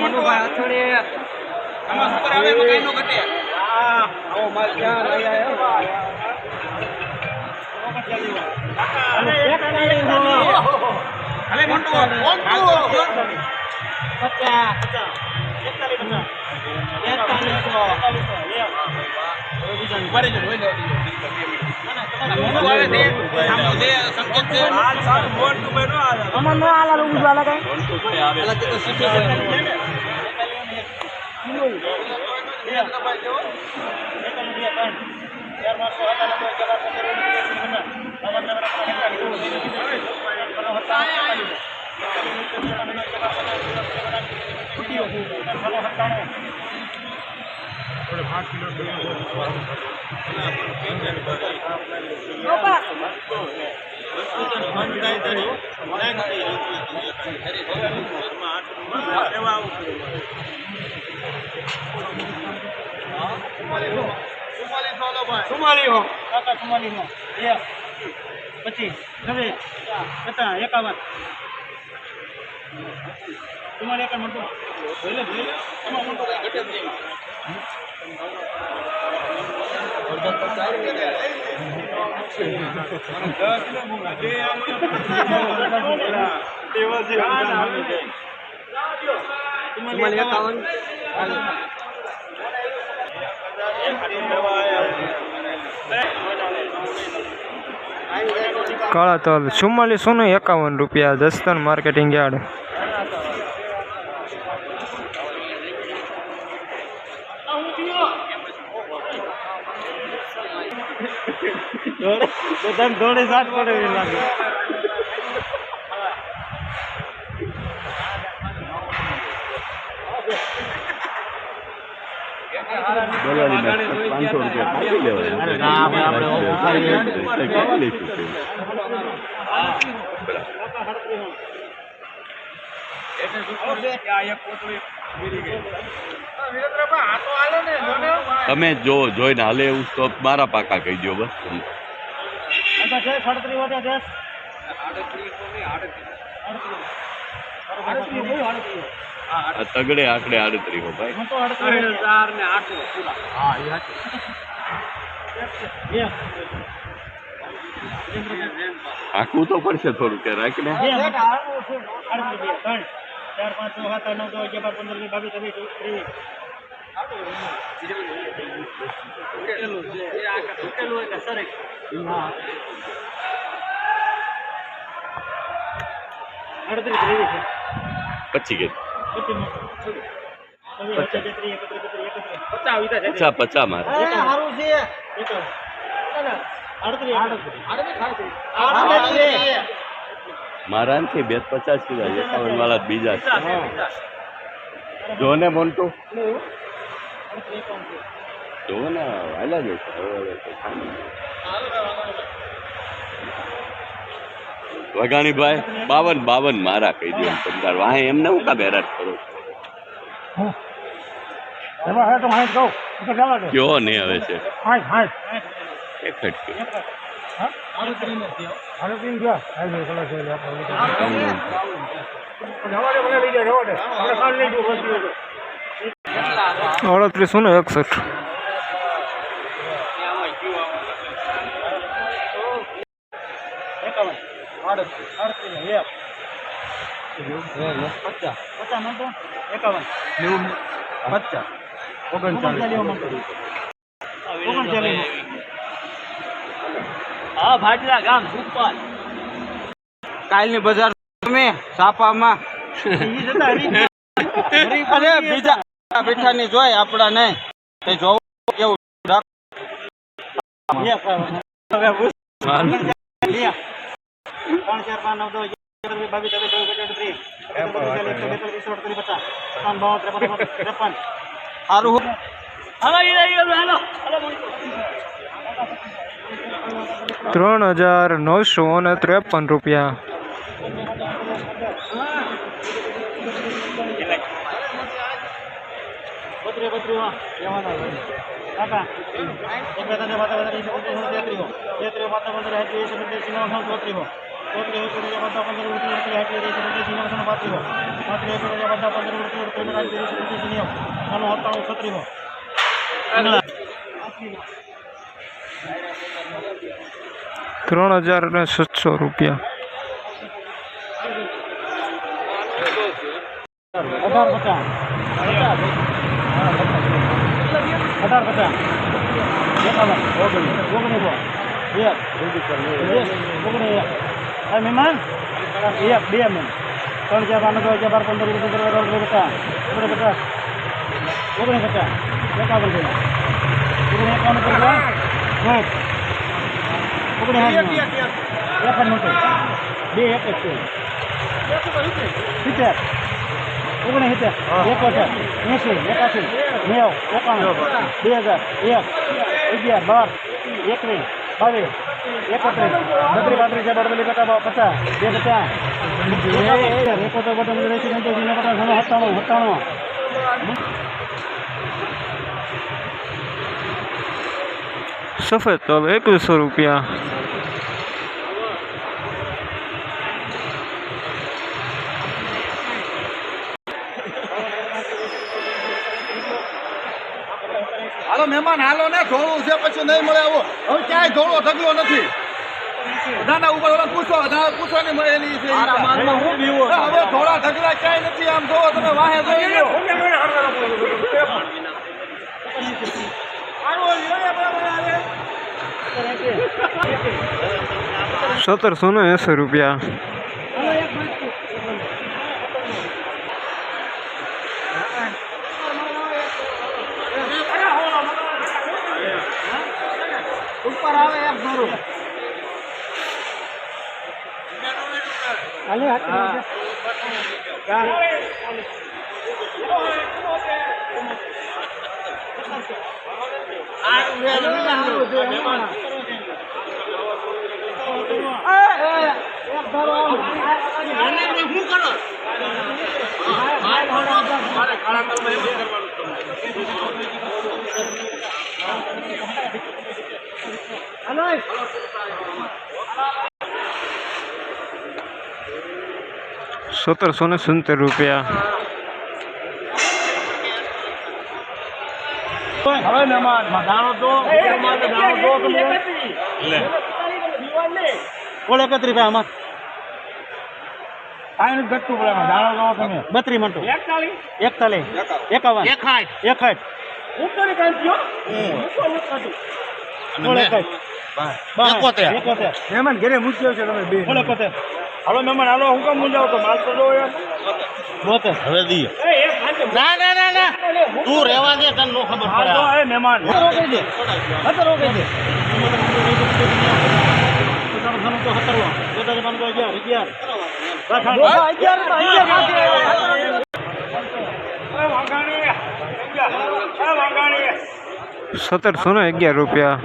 મનુભાઈ અથડી આમાં ઘટે. આ આવો માલ ક્યાં લઈ આવ્યો હાલે મોટું. પચાસ. મોટું. સામું છે સંકેત છે આમાં નો આલા રૂમ જો આલા કઈ ચુમ્માલી હો કાકા ચુમ્માલી નો એક પચીસ નવે પચાસ એકાવન તમારે એકાવન મોટું જોઈ લે જોઈ લે એમાં મોટું કઈ ઘટે જ નહીં કાળા તલ ચુમ્માલીસો ને એકાવન રૂપિયા દસ્તન માર્કેટિંગ યાર્ડ. પડે એવી લાગે. પાંચસો રૂપિયા તમે જો જોઈને હાલે એવું તો મારા પાકા કહી દો બસ. અચ્છા છે સાડત્રીસ વાગ્યા છે તગડે આકડે આડત્રી હો ભાઈ. ને આખું તો પડશે થોડું કે બે. ત્રણ. ચાર પાંચ છ સાત નવ દસ અગિયાર પંદર વીસ બાવીસ ત્રેવીસ ત્રીસ અડત્રીસ છે. પછી કે પચીસ પચાસ આવી પચા પચા મારે. નથી બે પચાસ કીધા એકાવન વાળા બીજા જો. ને મોન્ટુ. જો ને હાલા જ છે. હવે હવે તો ખાલી. વઘાણીભાઈ બાવન બાવન મારા કહી દો એમ તમતાર વાહે એમને હું કા બેરાટ કરો કયો ને હવે છે? અડત્રીસો ને એક ફટકે હાલો પીને ગયો હાઈટ કલર છે આપણે જવા દે મને લઈ જાય જવા દે આપણે કાલ લઈ જવું બસ અડત્રીસો ને એકસઠ એકાવન આડત્રીસની એક પચાસ. પચાસ મળતો એકાવન. પચાસ. ઓગણચાલીસ. ઓગણચાલીસ હા ભાટલા ગામ સુપર કાલની બજાર તમે સાપામાં. અરે બીજા બેઠાની જોઈ આપડા નહીં તે જોવું કેવું ત્રણ ચાર પાંચ નવ દસ અગિયાર બાવીસ ત્રેવીસ ચોવીસ પચીસ ત્રીસ એકસો અડત્રીસ પચાસ ત્રણ બાવન ત્રેપન ત્રેપન સારું ત્રણ હજાર નવસો અને ત્રેપન રૂપિયા બત્રીસ એક ત્રણ હજાર ને સાતસો રૂપિયા. અઢાર પચાસ. અઢાર પચાસ. એકાવન ઓગણીસ. ઓગણીસો એક. ઓગણીસ એક આ મહેમાન એક બે મહેમાન ત્રણ ચાર પાંચ છ ચાર બાર પંદર વીસ પંદર અઢાર પચાસ ઓગણીસ પચાસ ઓગણીસ પચાસ એકાવન રૂપિયા ઓગણીસ એકાવન રૂપિયા સાઠ ઓગણીસ એક જ નહોતું બે એક છે સિત્તેર ઓગણીસ સિત્તેર એકોતેર એંસી એકાસી નેવ એકાણું બે હજાર એક અગિયાર બાર એકવીસ બાવીસ એકત્રીસ. બત્રીસ પાંત્રીસ અડતાલીસ પચાસ પચાસ. બે પચાસ એકોતેર બટન એસી પંચ્યાસી ને પચાસ સત્તાણું સફેદ તલ એકવીસો રૂપિયા. હાલો મહેમાન હાલો ને ધોળું છે પછી નહીં મળે આવો. હવે ક્યાંય ધોળો ઢગલો નથી. બધાના ઉપર ઓલા પૂછો દાદા પૂછો ને મળે એની છે હવે ધોળા ઢગલા ક્યાંય નથી આમ જોવો તમે વાહે જોઈ લો સત્તરસો ને એસી રૂપિયા. ઉપર આવે એમ ધોરું હાલે સત્તરસો ને સિત્તેર રૂપિયા હવે મહેમાન દાણો તો દાણો તો બોલ એકત્રીસ ભાઈ આમાં કાંઈ નથી ઘટતું પડે આમાં. દાણો જોવો તમે બત્રીસ મંટો એકતાલીસ એકાવન એકાઠ એકાઠ બોલ એકાઠ એકોતેર. એકોતેર. મહેમાન ઘરે મૂક્યો છે તમે બે. બોલ એકોતેર. હાલો મહેમાન હાલો હું કામ મૂંઝાવ તો માલ તો જો બોતેર હવે દઈએ ના ના ના ના. તું રહેવા દે તને નો ખબર પડે. હા એ મહેમાન. રોકાઈ દે. અત્યારે રોકાઈ દે. સત્તરસો ને અગિયાર રૂપિયા.